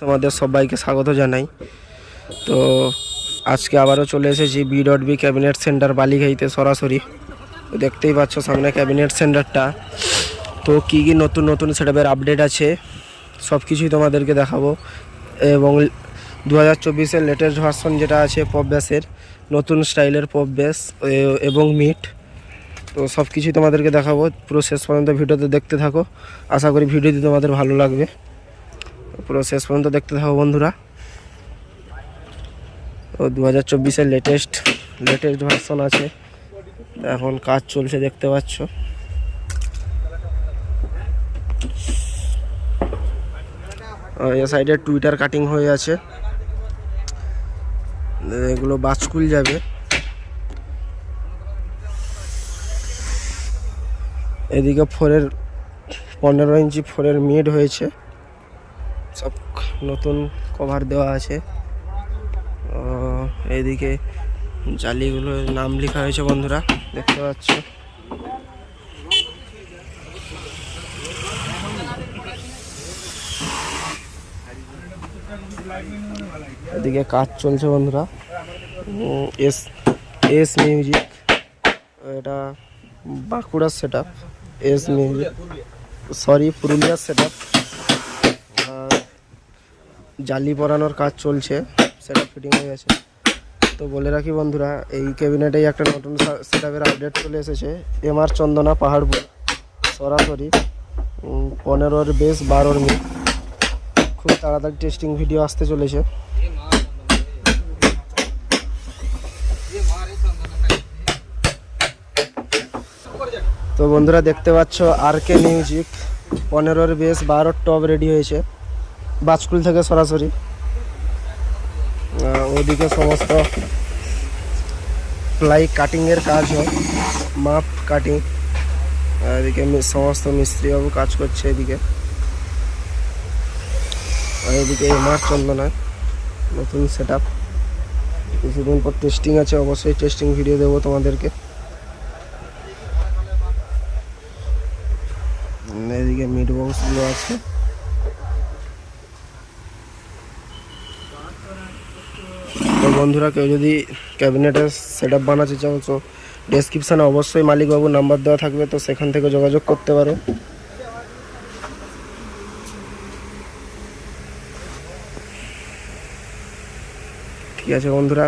তোমাদের সবাইকে স্বাগত জানাই। তো আজকে আবারও চলে এসেছি B dot B cabinet centre বালিঘাইতে সরাসরি। দেখতেই পাচ্ছ সামনে ক্যাবিনেট সেন্টারটা। তো কী কী নতুন নতুন সেটআপের আপডেট আছে সব কিছুই তোমাদেরকে দেখাবো। এবং দু হাজার চব্বিশের লেটেস্ট ভার্সন যেটা আছে পপ ব্যাসের, নতুন স্টাইলের পপ ব্যাস এবং মিট। তো সব কিছুই তোমাদেরকে দেখাবো। পুরো শেষ পর্যন্ত ভিডিওতে দেখতে থাকো। আশা করি ভিডিওটি তোমাদের ভালো লাগবে। পুরো শেষ পর্যন্ত দেখতে থাকো বন্ধুরা। তো দু হাজার চব্বিশের লেটেস্ট লেটেস্ট ভার্সন আছে। এখন কাজ চলছে দেখতে পাচ্ছ। এ সাইডে টুইটার কাটিং হয়ে আছে। এগুলো বাজকুল যাবে। এদিকে ফোরের পনেরো ইঞ্চি ফোরের মিড হয়েছে। সব নতুন কভার দেওয়া আছে। এইদিকে জালিগুলো নাম লেখা হয়েছে বন্ধুরা, দেখতে পাচ্ছ। এদিকে কাজ চলছে বন্ধুরা। এস এস মিউজিক এটা বাঁকুড়ার set up S music sorry পুরুলিয়ার সেট আপ জালি পরানোর কাজ চলছে, সেটা ফিটিং হয়ে গেছে। তো বলে রাখি বন্ধুরা, এই ক্যাবিনেটেই একটা নতুন সেট আপডেট চলে এসেছে। এম আর চন্দনা পাহাড়পুর, সরাসরি পনেরোর বেস বারোর মি খুব তাড়াতাড়ি টেস্টিং ভিডিও আসতে চলেছে। তো বন্ধুরা, দেখতে পাচ্ছ আর কে মিউজিক পনেরোর বেশ বারোর টপ রেডি হয়েছে। বাজকুল থেকে সরাসরি। ওদিকে সমস্ত প্লাই কাটিংয়ের কাজ হয়, মাপ কাটিং এদিকে সমস্ত মিস্ত্রিবাবু কাজ করছে এদিকে। আর এদিকে এমআর চন্দনায় নতুন সেট আপ কিছুদিন পর টেস্টিং আছে, অবশ্যই টেস্টিং ভিডিও দেবো তোমাদেরকে। এদিকে মিড বক্সগুলো আছে। বন্ধুরা, কেউ যদি ক্যাবিনেটের সেট আপ বানাতে চাও, তো ডেসক্রিপশানে অবশ্যই মালিকবাবুর নাম্বার দেওয়া থাকবে, তো সেখান থেকে যোগাযোগ করতে পারো। ঠিক আছে বন্ধুরা